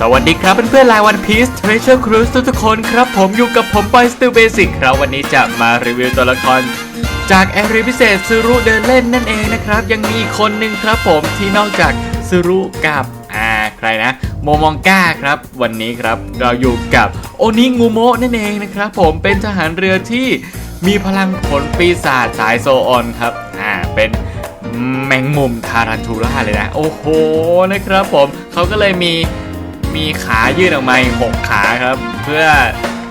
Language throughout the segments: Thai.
สวัสดีครับเพื่อนๆรายวันพีซ Treasure Cruise ทุกๆคนครับผมอยู่กับผมปอยสติลเบสิกครับวันนี้จะมารีวิวตัวละคร จากแอรีพิเศษซูรุเดินเล่นนั่นเองนะครับ ยังมีอีกคนหนึ่งครับผมที่นอกจากซูรุกับอ่าใครนะ โมมองก้าครับ วันนี้ครับเราอยู่กับโอนิงูโมะนั่นเองนะครับผมเป็นทหารเรือที่มีพลังผลปีศาจสายโซออนครับอ่าเป็นแมงมุมทารันทูล่าเลยนะ โอ้โหนะครับผมเขาก็เลยมี มีขายื่นออกมาอีกหกขาครับ เพื่อ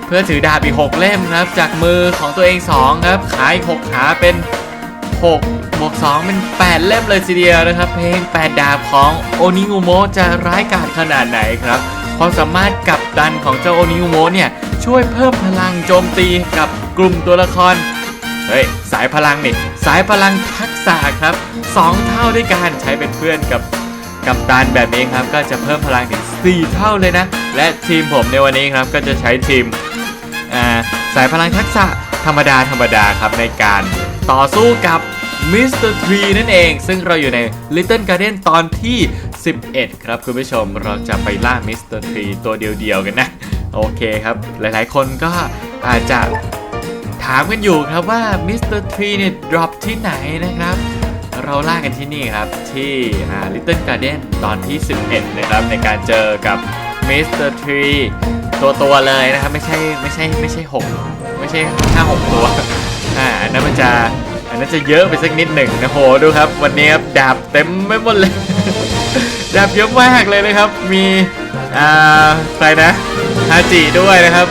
เพื่อถือดาบอีกหกเล่มครับ จากมือของตัวเองสองครับขาอีกหกขาเป็น6บวก2เป็น 8 เล่มเลยทีเดียวนะครับ เพลง 8 ดาบของโอนิงูโมจะร้ายกาจขนาดไหนครับความสามารถกับดันของเจ้าโอนิงูโมเนี่ยช่วยเพิ่มพลังโจมตีกับกลุ่มตัวละครเฮ้ยสายพลังนี่สายพลังทักษะครับ 2 เท่าด้วยกันใช้เป็นเพื่อนกับกับดันแบบนี้ครับ ก็จะเพิ่มพลังถึง 4 เท่าเลยนะ และทีมผมในวันนี้ครับก็จะใช้ทีมาสายพลังทักษะธรรมดาธรรมดาครับในการต่อสู้กับมิสเตอร์ทรีนั่นเอง ซึ่งเราอยู่ใน Little Garden ตอนที่ 11 ครับคุณผู้ชมเราจะไปล่ามิสเตอร์ทรีตัวเดียวๆกันนะ โอเคครับ หลายๆคนก็อาจจะถามกันอยู่ครับว่ามิสเตอร์ทรีเนี่ยดรอปที่ไหนนะครับ เราล่ากันที่นี่ครับ ที่อ่า Little Garden ตอนที่ 11 นะครับ ในการเจอกับมิสเตอร์ทรีตัวตัวเลยนะครับ ไม่ใช่ไม่ใช่ไม่ใช่หกไม่ใช่ห้าหกตัวอ่าอันนั้นมันจะอันนั้นจะเยอะไปสักนิดหนึ่งนะโหดูครับ วันนี้ครับดาบเต็มไม่หมดเลย ดาบเยอะมากเลยนะครับ มีอ่าใครนะฮาจิด้วยนะครับ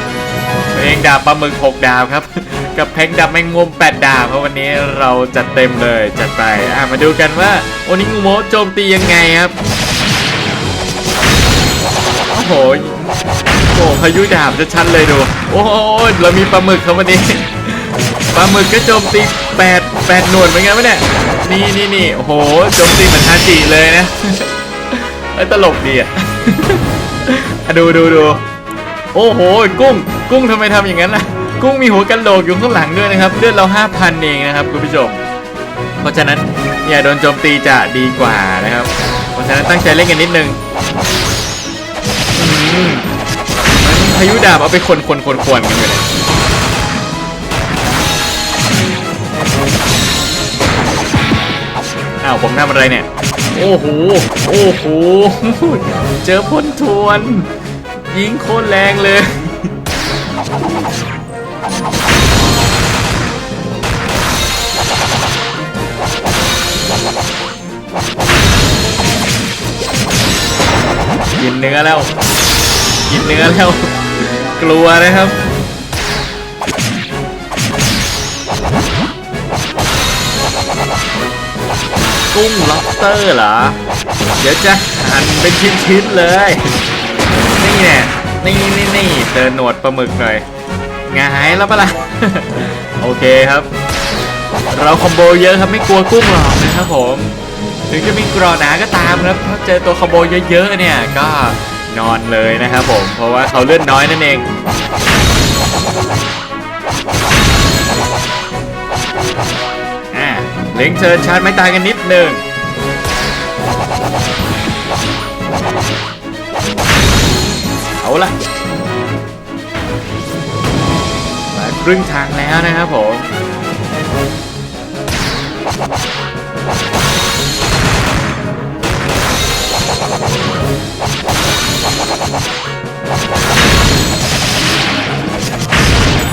เพลงดาบปลาหมึก6ดาวครับ กับเพลงดาบแมงมุม8ดาวเพราะวันนี้เราจัดเต็มเลยจัดไปอะมาดูกันว่าโอนิงูโมโจมตียังไงครับโอ้โหโอ้พายุดาบจะชัดเลยดู โอ้โหเรามีปลาหมึกครับวันนี้ปลาหมึกก็โจมตี8 8หนวดเหมือนกันวะเนี่ยนี่นี่นี่โอ้โหโจมตีเหมือนฮาจิเลยนะไอ้ตลกดีอะอะดูดูดูโอ้โห กุ้ง กุ้งทำไมทำอย่างนั้นล่ะ กุ้งมีหัวกันโหลกอยู่ข้างหลังด้วยนะครับเลือดเรา5,000เองนะครับคุณผู้ชม เพราะฉะนั้นอย่าโดนโจมตีจะดีกว่านะครับ เพราะฉะนั้นตั้งใจเล่นกันนิดนึงมันพายุดาบเอาไปคนคนคนควนกันเลยอ้าวผมทำอะไรเนี่ย โอ้โห โอ้โห เจอพ่นทวน ยิงโคตรแรงเลย กินเนื้อแล้ว กินเนื้อแล้ว กลัวนะครับ กุ้งล็อบสเตอร์เหรอ เดี๋ยวจะหั่นเป็นชิ้นๆเลย นี่เนี่ยนี่นี่นี่เจอหนวดปลาหมึกหน่อย งายแล้วปะล่ะ โอเคครับ เราคอมโบเยอะครับไม่กลัวกุ้งหรอกนะครับผม ถึงจะมีกรอหนาก็ตามครับถ้าเจอตัวคอมโบเยอะๆเนี่ยก็นอนเลยนะครับผม เพราะว่าเขาเลื่อนน้อยนั่นเองอ่าเล็งเชิญชาร์จไม้ตายกันนิดหนึ่งเอาละ ครึ่งทางแล้วนะครับผม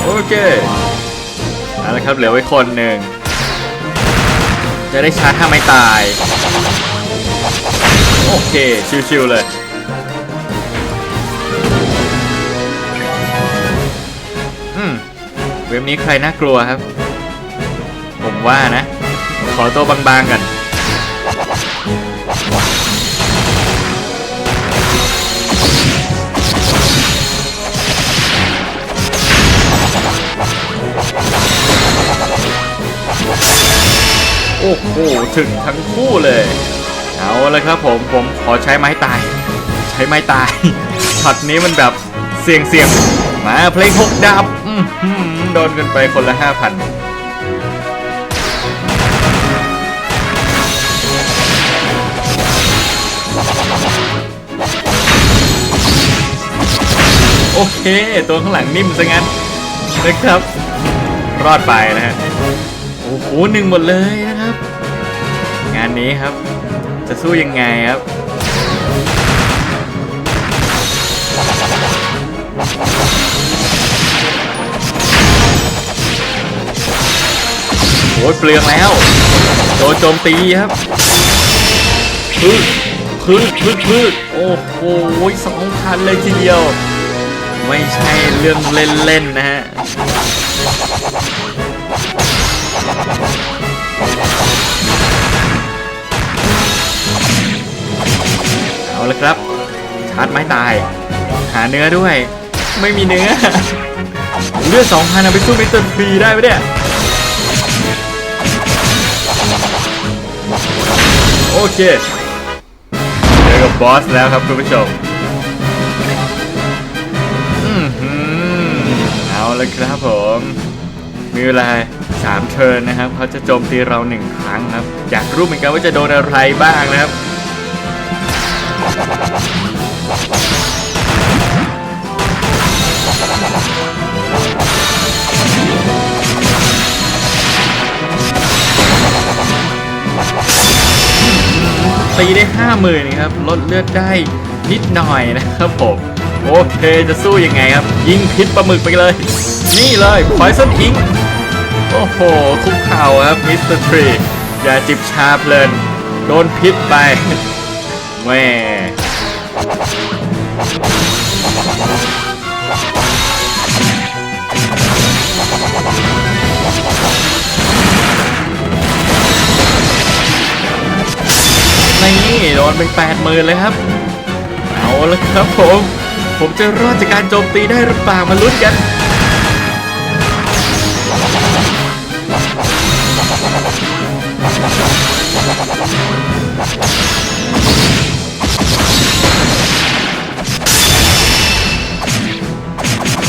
โอเคเอาละครับเหลือไว้คนหนึ่งจะได้ชาร์จถ้าไม่ตาย โอเค ชิวๆเลย เว็บนี้ใครน่ากลัวครับ ผมว่านะ ขอตัวบางๆกันโอ้โห ถึงทั้งคู่เลย เอาเลยครับผม ผมขอใช้ไม้ตาย ใช้ไม้ตายช็อตนี้มันแบบเสี่ยงเสี่ยงมาเพลงหกดาบอื้อหือ โดนกันไปคนละห้าพันโอเค ตัวข้างหลังนิ่มซะงั้นนะครับ รอดไปนะฮะโอ้โหหนึ่งหมดเลยนะครับ งานนี้ครับ จะสู้ยังไงครับ โอ้ยเปลืองแล้ว โดนโจมตีครับพืดพืดพืดพืดโอ้โหสองพันเลยทีเดียว ไม่ใช่เรื่องเล่นๆนะฮะเอาละครับ ชาร์จไม้ตาย หาเนื้อด้วย ไม่มีเนื้อเลือดสองพันเอาไปสู้มิสเตอร์ฟรีได้ไหมเนี่ย อเคเจอกับบอสแล้วครับคุณผู้ชมอืมหืมเอาละครับผมมีเวลาสามเทิร์นนะครับเขาจะโจมตีเราหนึ่งครั้งครับอยากรู้เหมือนกันว่าจะโดนอะไรบ้างนะครับ ตีได้ห้าหมื่นครับลดเลือดได้นิดหน่อยนะครับผมโอเคจะสู้ยังไงครับ ยิงพิษปลาหมึกไปเลย นี่เลยพอยซ์นอิงโอ้โห คุกเข่าครับมิสเตอร์ทรีอย่าจิบชาเพลินโดนพิษไปแม่ โดนไปแปดหมื่นเลยครับ เอาละครับผม ผมจะรอดจากการโจมตีได้หรือเปล่ามาลุ้นกัน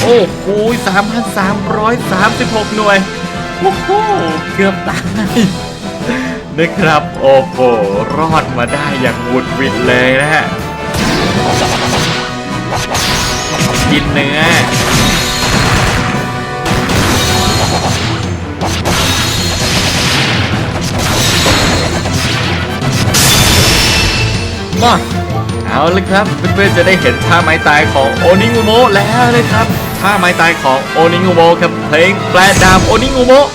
โอ้โห3,336หน่วย โอ้โห เกือบตาย นะครับ โอ้โห รอดมาได้อย่างหวุดหวิดเลยนะฮะ กินเนื้อ มา เอาเลยครับ เพื่อนๆจะได้เห็นท่าไม้ตายของโอนิงูโมะแล้วนะครับ ท่าไม้ตายของโอนิงูโมะครับเพลงแปลดามโอนิงูโมะ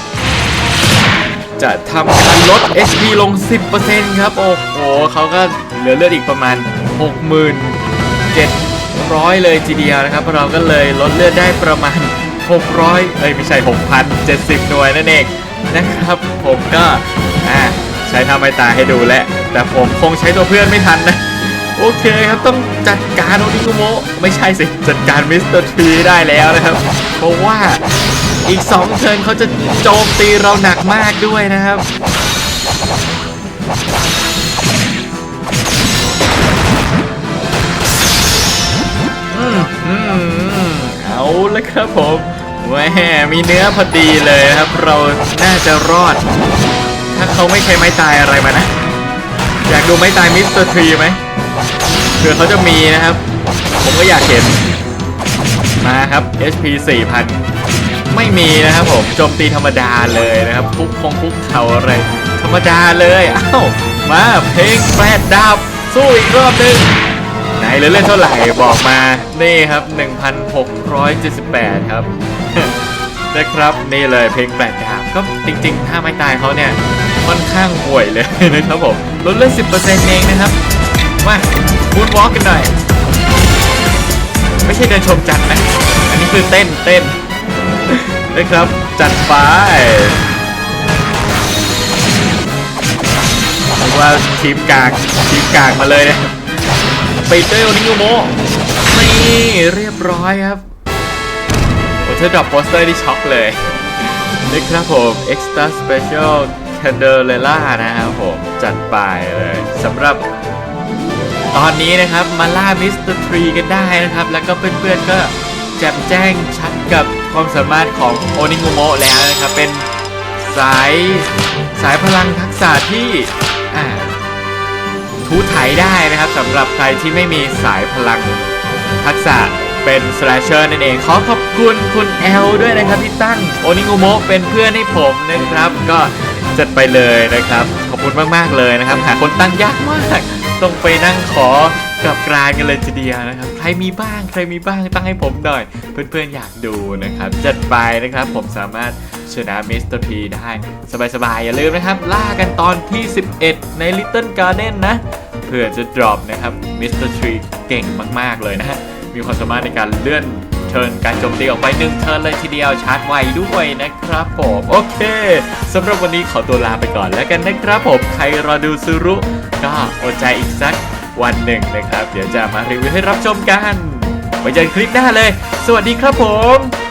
จะทำการลด HP ลง 10%ครับ โอ้โหเขาก็เหลือเลือดอีกประมาณ 67,000เลยทีเดียวนะครับ เราก็เลยลดเลือดได้ประมาณ 600 เอ้ย ไม่ใช่ 6,070 หน่วยนั่นเองนะครับ ผมก็อ่าใช้ทำไมตายให้ดูแหละ แต่ผมคงใช้ตัวเพื่อนไม่ทันนะ โอเคครับ ต้องจัดการโอนิกุโมะไม่ใช่สิ จัดการมิสเตอร์ทรีได้แล้วนะครับ เพราะว่า อีก 2 เทิร์นเขาจะโจมตีเราหนักมากด้วยนะครับ อืมอืมเอาลยครับผมแหมมีเนื้อพอดีเลยครับ เราน่าจะรอด ถ้าเขาไม่ใช้ไม้ตายอะไรมานะ อยากดูไม้ตายมิสเตอร์ทรีไหมเผื่อเขาจะมีนะครับ ผมก็อยากเห็นมาครับ HP 4000 ไม่มีนะครับผมโจมตีธรรมดาเลยนะครับคุกคงคุกเข่าอะไร ธรรมดาเลยเอ้ามาเพลงแปดดาบสู้อีกรอบหนึงไหนเหลือเล่นเท่าไหร่บอกมานี่ครับ 1,678 ครับนะครับนี่เลยเพลงแปดดาบก็จริงๆ ถ้าไม่ตายเขาเนี่ยค่อนข้างห่วยเลยนะครับผมลดเลือด10%เองนะครับ มาบูนวอล์กกันหน่อย ไม่ใช่เดินชมจันทร์นะ อันนี้คือเต้นเต้น นะครับ จัดไปเรียกว่าทีมกางทีมกางมาเลยนะปิดด้วยโอนิโงโมนี่เรียบร้อยครับโอ้เธอดรอปโปสเตอร์ที่ช็อกเลยนี่ครับผม Extra Special Candelera นะครับผมจัดไปเลยสำหรับตอนนี้นะครับมาล่ามิสเตอร์ทรีกันได้นะครับ แล้วก็เพื่อนๆก็ แจ่มแจ้งชัดกับความสามารถของโอนิงูโมะแล้วนะครับ เป็นสายสายพลังทักษะที่อ่าทูไถได้นะครับสำหรับใครที่ไม่มีสายพลังทักษะเป็นสแลชเชอร์นั่นเอง ขอขอบคุณคุณแอลด้วยนะครับที่ตั้งโอนิโงโมะเป็นเพื่อนให้ผมนะครับ ก็จัดไปเลยนะครับ ขอบคุณมาก ๆ เลยนะครับ หาคนตั้งยากมาก ต้องไปนั่งขอ กับกลางกันเลยทีเดียวนะครับ ใครมีบ้างใครมีบ้างตั้งให้ผมหน่อย เพื่อนๆอยากดูนะครับ จัดไปนะครับผมสามารถชนะมิสเตอร์ทีได้สบายๆ อย่าลืมนะครับ ล่ากันตอนที่ 11 ใน Little Garden นะ เพื่อจะ drop นะครับมิสเตอร์ทรีเก่งมากๆเลยนะฮะ มีความสามารถในการเลื่อนเทิร์นการโจมตีออกไปหนึ่งเทิร์นเลยทีเดียวชาร์จไวด้วยนะครับผม โอเคสำหรับวันนี้ขอตัวลาไปก่อนแล้วกันนะครับผม ใครรอดูซูรุ ก็อดใจอีกสัก วันหนึ่งนะครับ เดี๋ยวจะมารีวิวให้รับชมกันไว้เจอกันคลิปหน้าเลย สวัสดีครับผม